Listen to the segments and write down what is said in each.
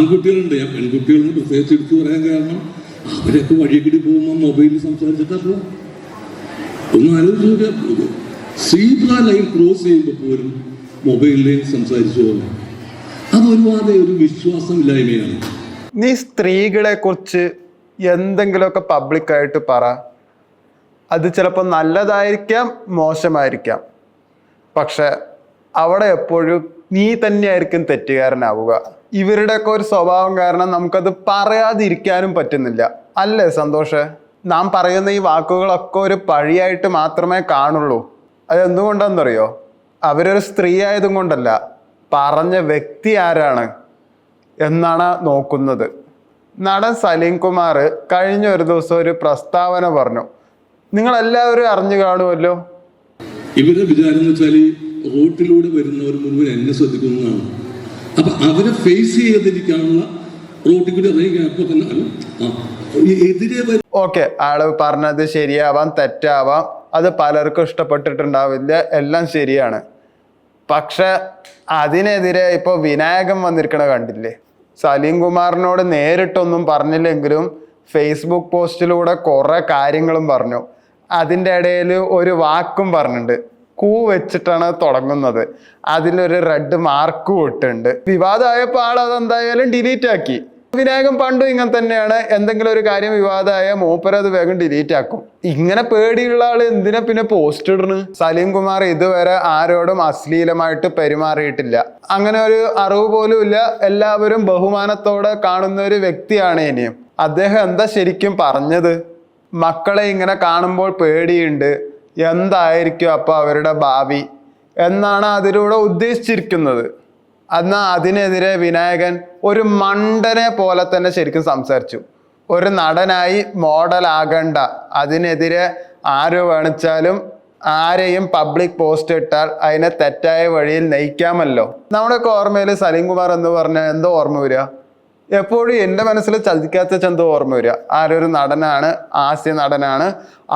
ആൺകുട്ടികളുണ്ട്. ഞാൻ പെൺകുട്ടികളെന്ന് പ്രത്യേകിച്ച് എടുത്തു പറയാൻ കാരണം അവരൊക്കെ വഴികിടി പോകുമ്പോൾ മൊബൈലിൽ സംസാരിച്ചിട്ടാ പോകും ഒന്ന് ആലോചിച്ചു സീബ്ര ലൈൻ ക്രോസ് ചെയ്യുമ്പോൾ പോലും മൊബൈലിൽ സംസാരിച്ചു പോകുന്നു അതൊരുപാട് ഒരു ഒരു വിശ്വാസമില്ലായ്മയാണ്. നീ സ്ത്രീകളെ കുറിച്ച് എന്തെങ്കിലുമൊക്കെ പബ്ലിക്കായിട്ട് പറ. അത് ചിലപ്പോൾ നല്ലതായിരിക്കാം മോശമായിരിക്കാം. പക്ഷെ അവിടെ എപ്പോഴും നീ തന്നെയായിരിക്കും തെറ്റുകാരനാവുക. ഇവരുടെയൊക്കെ ഒരു സ്വഭാവം കാരണം നമുക്കത് പറയാതിരിക്കാനും പറ്റുന്നില്ല. അല്ലേ സന്തോഷ്? നാം പറയുന്ന ഈ വാക്കുകളൊക്കെ ഒരു പഴിയായിട്ട് മാത്രമേ കാണുള്ളൂ. അത് എന്തുകൊണ്ടാണെന്നറിയോ അവരൊരു സ്ത്രീ ആയതും കൊണ്ടല്ല പറഞ്ഞ വ്യക്തി ആരാണ് എന്നാണ് നോക്കുന്നത്. നടൻ സലീം കുമാർ കഴിഞ്ഞ ഒരു ദിവസം ഒരു പ്രസ്താവന പറഞ്ഞു. നിങ്ങൾ എല്ലാവരും അറിഞ്ഞു കാണുമല്ലോ? ഇവരുടെ വിചാരം എന്ന് വെച്ചാൽ റോട്ടിലൂടെ വരുന്നവർ മുഴുവൻ എന്നെ ശ്രദ്ധിക്കുന്നതാണ്. അപ്പൊ അവരെ ഫേസ് ചെയ്തിരിക്കാനുള്ള റോട്ടിൽ കൂടി ഇറങ്ങി അപ്പൊ തന്നെ എതിരെ ഓക്കെ ആൾ പറഞ്ഞത് ശരിയാവാം തെറ്റാവാം. അത് പലർക്കും ഇഷ്ടപ്പെട്ടിട്ടുണ്ടാവില്ല എല്ലാം ശരിയാണ്. പക്ഷെ അതിനെതിരെ ഇപ്പോൾ വിനായകൻ വന്നിരിക്കണ കണ്ടില്ലേ? സലീം കുമാറിനോട് നേരിട്ടൊന്നും പറഞ്ഞില്ലെങ്കിലും ഫേസ്ബുക്ക് പോസ്റ്റിലൂടെ കുറേ കാര്യങ്ങളും പറഞ്ഞു. അതിന്റെ ഇടയിൽ ഒരു വാക്കും പറഞ്ഞിട്ടുണ്ട്. കൂ വെച്ചിട്ടാണ് തുടങ്ങുന്നത്. അതിലൊരു റെഡ് മാർക്ക് ഇട്ടുണ്ട് വിവാദമായപ്പോൾ ആൾ അതെന്തായാലും ഡിലീറ്റ് ആക്കി. വിനായകൻ പണ്ടും ഇങ്ങനെ തന്നെയാണ്. എന്തെങ്കിലും ഒരു കാര്യം വിവാദമായ മൂപ്പര അത് വേഗം ഡിലീറ്റ് ആക്കും. ഇങ്ങനെ പേടിയുള്ള ആൾ എന്തിനാ പിന്നെ പോസ്റ്റ് ഇടണ്? സലീം കുമാർ ഇതുവരെ ആരോടും അശ്ലീലമായിട്ട് പെരുമാറിയിട്ടില്ല. അങ്ങനെ ഒരു അറിവ് പോലും ഇല്ല. എല്ലാവരും ബഹുമാനത്തോടെ കാണുന്ന ഒരു വ്യക്തിയാണ് ഇനിയും. അദ്ദേഹം എന്താ ശരിക്കും പറഞ്ഞത്? മക്കളെ ഇങ്ങനെ കാണുമ്പോൾ പേടിയുണ്ട്. എന്തായിരിക്കും അപ്പോൾ അവരുടെ ഭാവി? എന്നാണ് അതിലൂടെ ഉദ്ദേശിച്ചിരിക്കുന്നത്. എന്നാൽ അതിനെതിരെ വിനായകൻ ഒരു മണ്ടനെ പോലെ തന്നെ ശരിക്കും സംസാരിച്ചു. ഒരു നടനായി മോഡലാകണ്ട അതിനെതിരെ ആര് വേണിച്ചാലും ആരെയും പബ്ലിക് പോസ്റ്റ് ഇട്ടാൽ അതിനെ തെറ്റായ വഴിയിൽ നയിക്കാമല്ലോ. നമ്മുടെയൊക്കെ ഓർമ്മയിൽ സലീം കുമാർ എന്ന് പറഞ്ഞാൽ എന്തോ ഓർമ്മ വരിക? എപ്പോഴും എന്റെ മനസ്സിൽ ചതിക്കാത്ത എന്തോ ഓർമ്മ വരിക. ആരൊരു നടനാണ് ആസ്യ നടനാണ്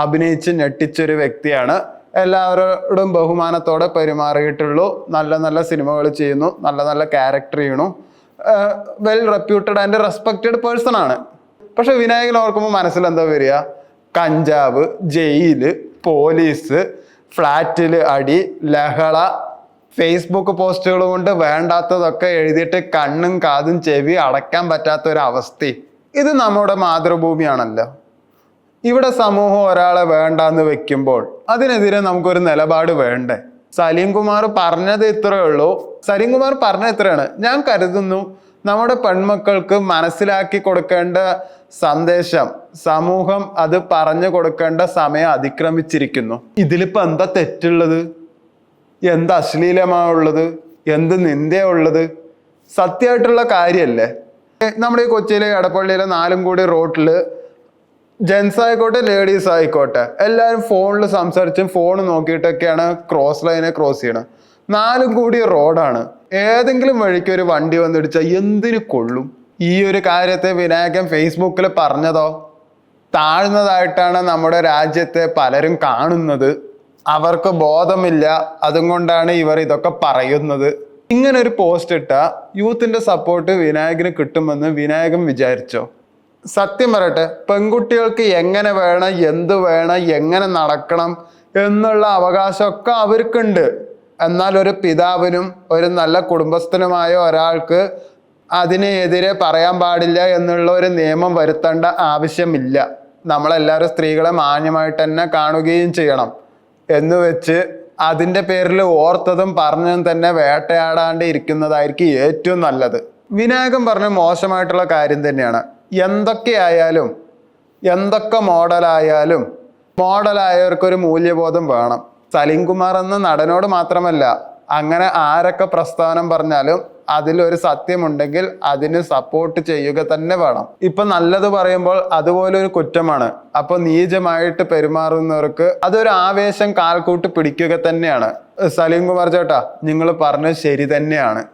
അഭിനയിച്ച് ഞെട്ടിച്ചൊരു വ്യക്തിയാണ്. എല്ലാവരോടും ബഹുമാനത്തോടെ പെരുമാറിയിട്ടുള്ളൂ. നല്ല നല്ല സിനിമകൾ ചെയ്യുന്നു നല്ല നല്ല ക്യാരക്ടർ ചെയ്യണു well reputed and respected person ആണ്. പക്ഷെ വിനായകൻ ഓർക്കുമ്പോൾ മനസ്സിൽ എന്താ വരിക? കഞ്ചാവ് ജയിൽ പോലീസ് ഫ്ലാറ്റിൽ അടി ലഹള ഫേസ്ബുക്ക് പോസ്റ്റുകൾ കൊണ്ട് വേണ്ടാത്തതൊക്കെ എഴുതിയിട്ട് കണ്ണും കാതും ചെവി അടയ്ക്കാൻ പറ്റാത്ത ഒരു അവസ്ഥ ഇത് നമ്മുടെ മാതൃഭൂമിയാണല്ലോ. ഇവിടെ സമൂഹം ഒരാളെ വേണ്ടാന്ന് വെക്കുമ്പോൾ അതിനെതിരെ നമുക്കൊരു നിലപാട് വേണ്ടേ? സലീം കുമാർ പറഞ്ഞത് ഇത്രയേ ഉള്ളൂ. സലീം കുമാർ പറഞ്ഞത് ഇത്രയാണ്. ഞാൻ കരുതുന്നു നമ്മുടെ പെൺമക്കൾക്ക് മനസ്സിലാക്കി കൊടുക്കേണ്ട സന്ദേശം സമൂഹം അത് പറഞ്ഞു കൊടുക്കേണ്ട സമയം അതിക്രമിച്ചിരിക്കുന്നു. ഇതിലിപ്പോ എന്താ തെറ്റുള്ളത്? എന്ത് അശ്ലീലമാണുള്ളത്? എന്ത് നിന്ദയുള്ളത് സത്യമായിട്ടുള്ള കാര്യമല്ലേ? നമ്മുടെ ഈ കൊച്ചിയിലെ എടപ്പള്ളിയിലെ നാലും കൂടി റോട്ടിൽ ജെൻസ് ആയിക്കോട്ടെ ലേഡീസ് ആയിക്കോട്ടെ എല്ലാവരും ഫോണിൽ സംസാരിച്ചും ഫോൺ നോക്കിയിട്ടൊക്കെയാണ് ക്രോസ് ലൈനെ ക്രോസ് ചെയ്യണത് നാലും കൂടി റോഡാണ് ഏതെങ്കിലും വഴിക്ക് ഒരു വണ്ടി വന്നിടിച്ചാൽ എന്തിനു കൊള്ളും? ഈ ഒരു കാര്യത്തെ വിനായകൻ ഫേസ്ബുക്കിൽ പറഞ്ഞതോ? താഴ്ന്നതായിട്ടാണ് നമ്മുടെ രാജ്യത്തെ പലരും കാണുന്നത്. അവർക്ക് ബോധമില്ല. അതുകൊണ്ടാണ് ഇവർ ഇതൊക്കെ പറയുന്നത്. ഇങ്ങനെ ഒരു പോസ്റ്റ് ഇട്ട യൂത്തിന്റെ സപ്പോർട്ട് വിനായകന് കിട്ടുമെന്ന് വിനായകൻ വിചാരിച്ചോ? സത്യം പറയട്ടെ പെൺകുട്ടികൾക്ക് എങ്ങനെ വേണം എന്ത് വേണം എങ്ങനെ നടക്കണം എന്നുള്ള അവകാശമൊക്കെ അവർക്കുണ്ട്. എന്നാൽ ഒരു പിതാവിനും ഒരു നല്ല കുടുംബസ്ഥനുമായ ഒരാൾക്ക് അതിനെതിരെ പറയാൻ പാടില്ല എന്നുള്ള ഒരു നിയമം വരുത്തേണ്ട ആവശ്യമില്ല. നമ്മളെല്ലാവരും സ്ത്രീകളെ മാന്യമായിട്ട് തന്നെ കാണുകയും ചെയ്യണം. എന്ന് വെച്ച് അതിന്റെ പേരിൽ ഓർത്തതും പറഞ്ഞതും തന്നെ വേട്ടയാടാണ്ട് ഇരിക്കുന്നതായിരിക്കും ഏറ്റവും നല്ലത്. വിനായകൻ പറഞ്ഞ മോശമായിട്ടുള്ള കാര്യം തന്നെയാണ്. എന്തൊക്കെയായാലും എന്തൊക്കെ മോഡലായാലും മോഡലായവർക്കൊരു മൂല്യബോധം വേണം. സലീം കുമാർ എന്ന നടനോട് മാത്രമല്ല അങ്ങനെ ആരൊക്കെ പ്രസ്ഥാനം പറഞ്ഞാലും അതിലൊരു സത്യമുണ്ടെങ്കിൽ അതിന് സപ്പോർട്ട് ചെയ്യുക തന്നെ വേണം. ഇപ്പൊ നല്ലത് പറയുമ്പോൾ അതുപോലെ ഒരു കുറ്റമാണ്. അപ്പൊ നീചമായിട്ട് പെരുമാറുന്നവർക്ക് അതൊരു ആവേശം കാൽക്കൂട്ട് പിടിക്കുക തന്നെയാണ്. സലീം കുമാർ ചേട്ടാ നിങ്ങൾ പറഞ്ഞത് ശരി തന്നെയാണ്.